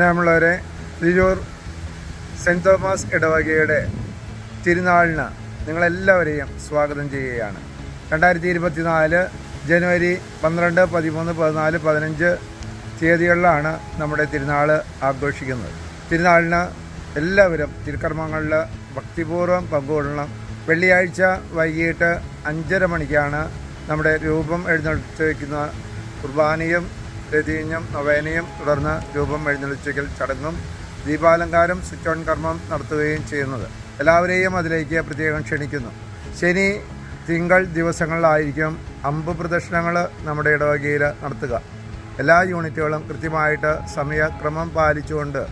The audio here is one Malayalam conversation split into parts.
സ്നേഹമുള്ളവരെ തിരൂർ സെന്റ് തോമസ് ഇടവകയുടെ തിരുനാളിന് നിങ്ങളെല്ലാവരെയും സ്വാഗതം ചെയ്യുകയാണ്. രണ്ടായിരത്തി ഇരുപത്തിനാല് ജനുവരി പന്ത്രണ്ട് പതിമൂന്ന് പതിനാല് പതിനഞ്ച് തീയതികളിലാണ് നമ്മുടെ തിരുനാൾ ആഘോഷിക്കുന്നത്. തിരുനാളിന് എല്ലാവരും തിരുക്കർമ്മങ്ങളിൽ ഭക്തിപൂർവം പങ്കുകൊള്ളണം. വെള്ളിയാഴ്ച വൈകിട്ട് അഞ്ചര മണിക്കാണ് നമ്മുടെ രൂപം എഴുന്നള്ളിച്ച് വയ്ക്കുന്ന കുർബാനയും രതീഞ്ഞും നൊവേനയും തുടർന്ന് രൂപം എഴുന്നള്ളിച്ചിക്കൽ ചടങ്ങും ദീപാലങ്കാരം സ്വിച്ച് ഓൺ കർമ്മം നടത്തുകയും ചെയ്യുന്നത്. എല്ലാവരെയും അതിലേക്ക് പ്രത്യേകം ക്ഷണിക്കുന്നു. ശനി തിങ്കൾ ദിവസങ്ങളിലായിരിക്കും അമ്പ് പ്രദർശനങ്ങൾ നമ്മുടെ ഇടവകയിൽ നടത്തുക. എല്ലാ യൂണിറ്റുകളും കൃത്യമായിട്ട് സമയക്രമം പാലിച്ചുകൊണ്ട്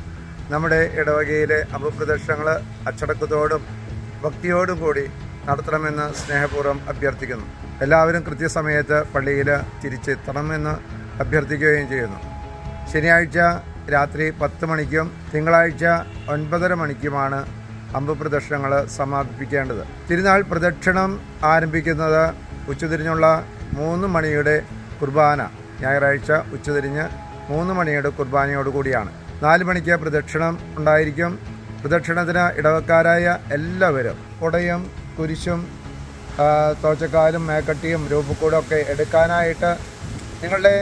നമ്മുടെ ഇടവകയിലെ അമ്പ് പ്രദർശനങ്ങൾ അച്ചടക്കത്തോടും ഭക്തിയോടും കൂടി നടത്തണമെന്ന് സ്നേഹപൂർവം അഭ്യർത്ഥിക്കുന്നു. എല്ലാവരും കൃത്യസമയത്ത് പള്ളിയിൽ തിരിച്ചെത്തണമെന്ന് അഭ്യർത്ഥിക്കുകയും ചെയ്യുന്നു. ശനിയാഴ്ച രാത്രി പത്ത് മണിക്കും തിങ്കളാഴ്ച ഒൻപതര മണിക്കുമാണ് അമ്പ് പ്രദക്ഷിണങ്ങൾ സമാപിപ്പിക്കേണ്ടത്. തിരുനാൾ പ്രദക്ഷിണം ആരംഭിക്കുന്നത് ഉച്ചതിരിഞ്ഞുള്ള മൂന്ന് മണിയുടെ കുർബാന. ഞായറാഴ്ച ഉച്ചതിരിഞ്ഞ് മൂന്ന് മണിയുടെ കുർബാനയോടുകൂടിയാണ് നാല് മണിക്ക് പ്രദക്ഷിണം ഉണ്ടായിരിക്കും. പ്രദക്ഷിണത്തിന് ഇടവക്കാരായ എല്ലാവരും കുടയും കുരിശും തോച്ചക്കാലും മേക്കട്ടിയും രൂപക്കൂടൊക്കെ എടുക്കാനായിട്ട് നിങ്ങളുടെ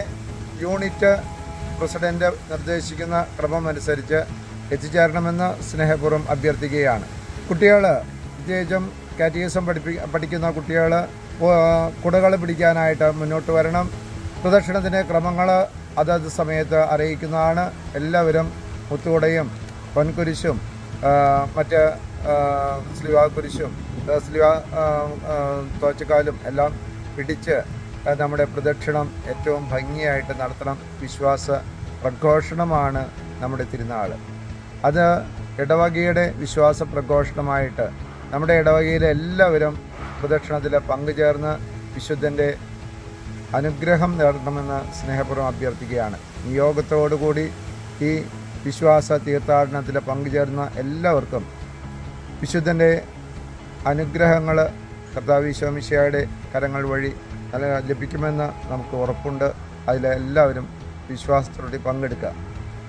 യൂണിറ്റ് പ്രസിഡന്റ് നിർദ്ദേശിക്കുന്ന ക്രമം അനുസരിച്ച് എത്തിച്ചേരണമെന്ന് സ്നേഹപൂർവം അഭ്യർത്ഥിക്കുകയാണ്. കുട്ടികൾ പ്രത്യേകിച്ചും കാറ്റീസം പഠിപ്പി പഠിക്കുന്ന കുട്ടികൾ കുടകൾ പിടിക്കാനായിട്ട് മുന്നോട്ട് വരണം. പ്രദക്ഷിണത്തിന്റെ ക്രമങ്ങൾ അതത് സമയത്ത് അറിയിക്കുന്നതാണ്. എല്ലാവരും മുത്തുകുടയും പൊൻകുരിശും മറ്റ് സ്ലിവാ കുരിശും സ്ലിവ തോച്ചക്കാലും എല്ലാം പിടിച്ച് നമ്മുടെ പ്രദക്ഷിണം ഏറ്റവും ഭംഗിയായിട്ട് നടത്തണം. വിശ്വാസ പ്രഘോഷണമാണ് നമ്മുടെ തിരുനാൾ. അത് ഇടവകയുടെ വിശ്വാസ പ്രഘോഷണമായിട്ട് നമ്മുടെ ഇടവകയിലെ എല്ലാവരും പ്രദക്ഷിണത്തിൽ പങ്കുചേർന്ന് വിശുദ്ധന്റെ അനുഗ്രഹം നേടണമെന്ന് സ്നേഹപൂർവം അഭ്യർത്ഥിക്കുകയാണ്. നിയോഗത്തോടുകൂടി ഈ വിശ്വാസ തീർത്ഥാടനത്തിൽ പങ്കുചേർന്ന എല്ലാവർക്കും വിശുദ്ധന്റെ അനുഗ്രഹങ്ങൾ കർത്താവ് ഈശോമിശയുടെ കരങ്ങൾ വഴി നല്ല ലഭിക്കുമെന്ന് നമുക്ക് ഉറപ്പുണ്ട്. അതിലെല്ലാവരും വിശ്വാസത്തോടെ പങ്കെടുക്കുക.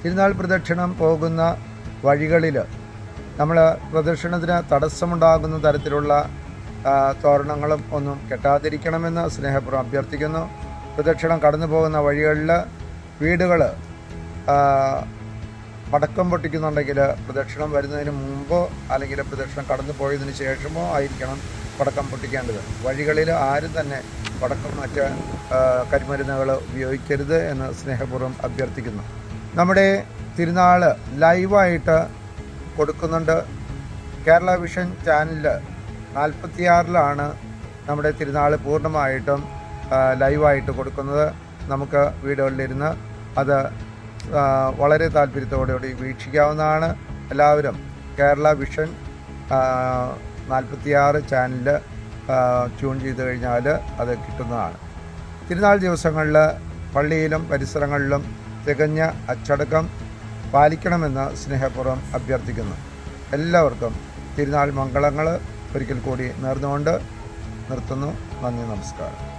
തിരുനാൾ പ്രദക്ഷിണം പോകുന്ന വഴികളിൽ നമ്മൾ പ്രദക്ഷിണത്തിന് തടസ്സമുണ്ടാകുന്ന തരത്തിലുള്ള തോരണങ്ങളും ഒന്നും കെട്ടാതിരിക്കണമെന്ന് സ്നേഹപൂർവം അഭ്യർത്ഥിക്കുന്നു. പ്രദക്ഷിണം കടന്നു പോകുന്ന വഴികളിൽ വീടുകൾ പടക്കം പൊട്ടിക്കുന്നുണ്ടെങ്കിൽ പ്രദക്ഷിണം വരുന്നതിന് മുമ്പോ അല്ലെങ്കിൽ പ്രദക്ഷിണം കടന്നു പോയതിന് ശേഷമോ ആയിരിക്കണം പടക്കം പൊട്ടിക്കേണ്ടത് വഴികളിൽ ആരും തന്നെ പടക്കം മറ്റ് കരിമരുന്നുകൾ ഉപയോഗിക്കരുത് എന്ന് സ്നേഹപൂർവം അഭ്യർത്ഥിക്കുന്നു. നമ്മുടെ തിരുനാൾ ലൈവായിട്ട് കൊടുക്കുന്നുണ്ട്. കേരള വിഷൻ ചാനലിൽ നാൽപ്പത്തിയാറിലാണ് നമ്മുടെ തിരുനാൾ പൂർണമായിട്ടും ലൈവായിട്ട് കൊടുക്കുന്നത്. നമുക്ക് വീടുകളിലിരുന്ന് അത് വളരെ താല്പര്യത്തോടുകൂടി വീക്ഷിക്കാവുന്നതാണ്. എല്ലാവരും കേരള വിഷൻ നാൽപ്പത്തിയാറ് ചാനലിൽ ട്യൂൺ ചെയ്ത് കഴിഞ്ഞാൽ അത് കിട്ടുന്നതാണ്. തിരുനാൾ ദിവസങ്ങളിൽ പള്ളിയിലും പരിസരങ്ങളിലും തികഞ്ഞ അച്ചടക്കം പാലിക്കണമെന്ന് സ്നേഹപൂർവം അഭ്യർത്ഥിക്കുന്നു. എല്ലാവർക്കും തിരുനാൾ മംഗളങ്ങൾ ഒരിക്കൽ കൂടി നേർന്നുകൊണ്ട് നിർത്തുന്നു. നന്ദി നമസ്കാരം.